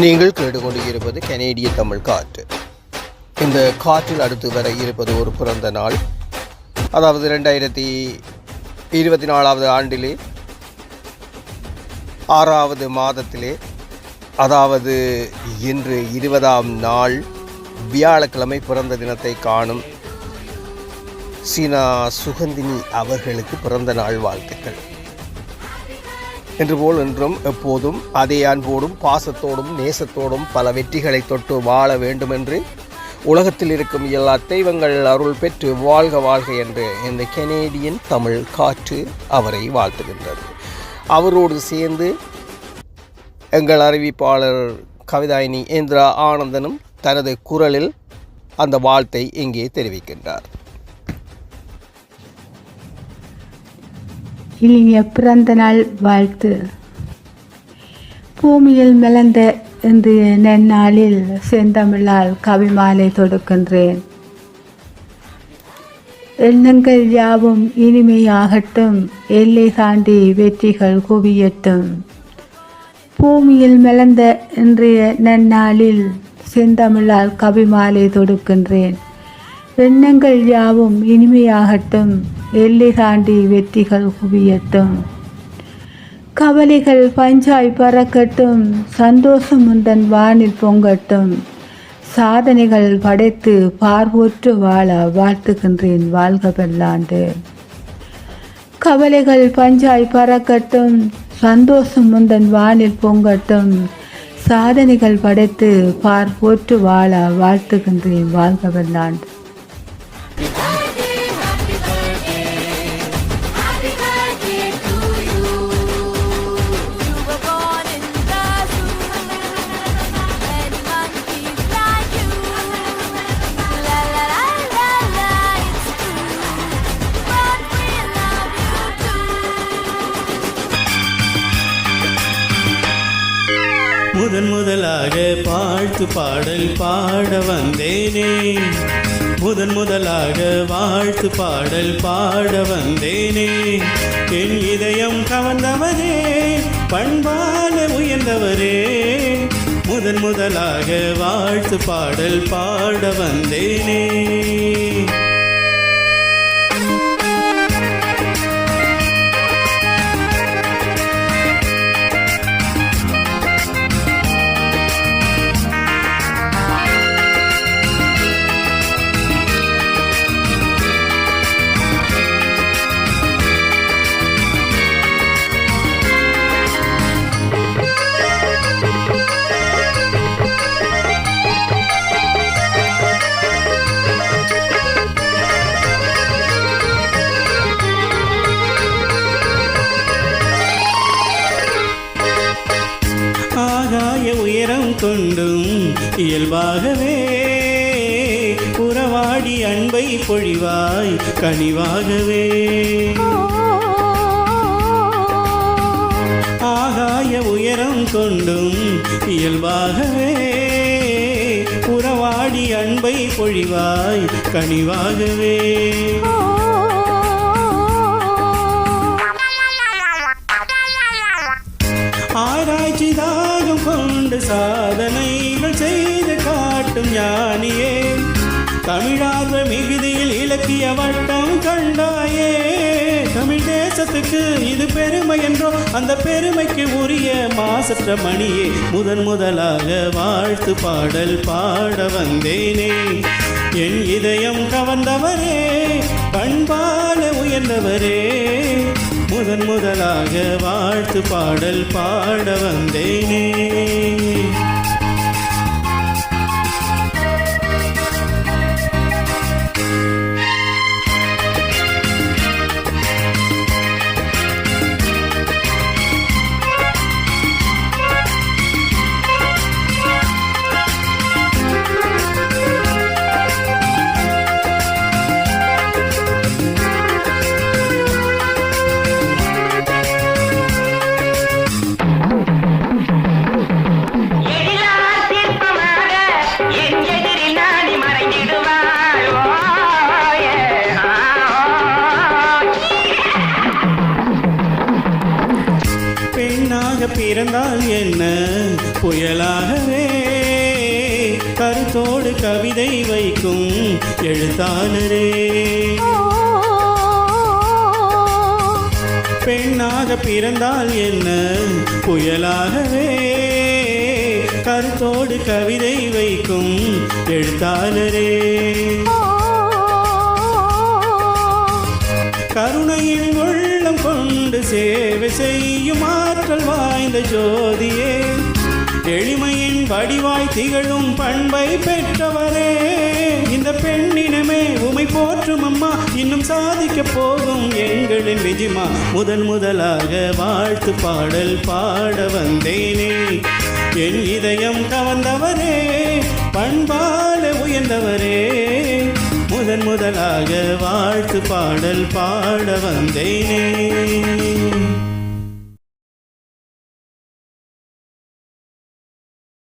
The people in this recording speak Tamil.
நீங்கள் கேட்டுக்கொண்டிருப்பது கனேடிய தமிழ் காற்று. இந்த காற்றில் அடுத்து வர இருப்பது ஒரு பிறந்த நாள். அதாவது ரெண்டாயிரத்தி இருபத்தி நாலாவது ஆண்டிலே ஆறாவது மாதத்திலே அதாவது இன்று இருபதாம் நாள் வியாழக்கிழமை பிறந்த தினத்தை காணும் சீனா சுகந்தினி அவர்களுக்கு பிறந்த நாள் வாழ்த்துக்கள். என்று போல் என்றும் எப்போதும் அதே அன்போடும் பாசத்தோடும் நேசத்தோடும் பல வெற்றிகளை தொட்டு வாழ வேண்டுமென்று உலகத்தில் இருக்கும் எல்லா தெய்வங்கள் அருள் பெற்று வாழ்க வாழ்க என்று இந்த கெனேடியன் தமிழ் காற்று அவரை வாழ்த்துகின்றது. அவரோடு சேர்ந்து எங்கள் அறிவிப்பாளர் கவிதாயினி இந்திரா ஆனந்தனும் தனது குரலில் அந்த வாழ்த்தை இங்கே தெரிவிக்கின்றார். இனிய பிறந்த நாள் வாழ்த்து. பூமியில் மிளந்த இந்த நன்னாளில் செந்தமிழால் கவிமாலை தொடுக்கின்றேன். எண்ணங்கள் யாவும் இனிமையாகட்டும் எல்லை தாண்டி வெற்றிகள் குவியட்டும். பூமியில் மிளந்த இன்றைய நன்னாளில் செந்தமிழால் கவிமாலை தொடுக்கின்றேன். எண்ணங்கள் யாவும் இனிமையாகட்டும். எல்லை தாண்டி வெற்றிகள் குவியட்டும். கவலைகள் பஞ்சாய் பறக்கட்டும். சந்தோஷம் உந்தன் வானில் பொங்கட்டும். சாதனைகள் படைத்து பார்வோற்று வாழ வாழ்த்துகின்றேன் வாழ்க பெல்லாண்டு. கவலைகள் பஞ்சாய் பறக்கட்டும். சந்தோஷம் முந்தன் வானில் பொங்கட்டும். சாதனைகள் படைத்து பார் போற்று வாழ வாழ்த்துகின்றேன் வாழ்க பெல்லாண்டு. முதன் முதலாக வாழ்த்து பாடல் பாட வந்தேனே. முதன் முதலாக வாழ்த்து பாடல் பாட வந்தேனே. என் இதயம் கவர்ந்தவரே பண்பால உயர்ந்தவரே. முதன் முதலாக வாழ்த்து பாடல் பாட வந்தேனே. உயரம் கொண்டும் இயல்பாகவே. உறவாடி அன்பை பொழிவாய் கனிவாகவே. ஆகாய உயரம் கொண்டும் இயல்பாகவே. உறவாடி அன்பை பொழிவாய் கனிவாகவே. ஆராய்ச்சிதான் கொண்டு சாதனைகள் செய்து காட்டும் ஞானியே. தமிழார்வ மிகுதியில் இலக்கிய வட்டம் கண்டாயே. தமிழ் தேசத்துக்கு இது பெருமை என்றோ அந்த பெருமைக்கு உரிய மாசற்ற மணியே முதன் முதலாக வாழ்த்து பாடல் பாட வந்தேனே. என் இதயம் கவர்ந்தவரே பண்பால உயர்ந்தவரே. முதன் முதலாக வாழ்த்து பாடல் பாட வந்தேனே. புயலாகவே கருத்தோடு கவிதை வைக்கும் எழுத்தாளரே. பெண்ணாக பிறந்தால் என்ன? புயலாகவே கருத்தோடு கவிதை வைக்கும் எழுத்தாளரே. கருணையின் உள்ளம் கொண்டு சேவை செய்யும் ஆற்றல் வாய்ந்த ஜோதியே. எளிமையின் வடிவாய் திகழும் பண்பை பெற்றவரே. இந்த பெண்ணினமே உமை போற்றும் அம்மா. இன்னும் சாதிக்க போகும் எங்களின் விஜிமா. முதன் முதலாக வாழ்த்து பாடல் பாட வந்தேனே. என் இதயம் கவர்ந்தவரே பண்பால உயர்ந்தவரே. முதன் முதலாக வாழ்த்து பாடல் பாட வந்தேனே.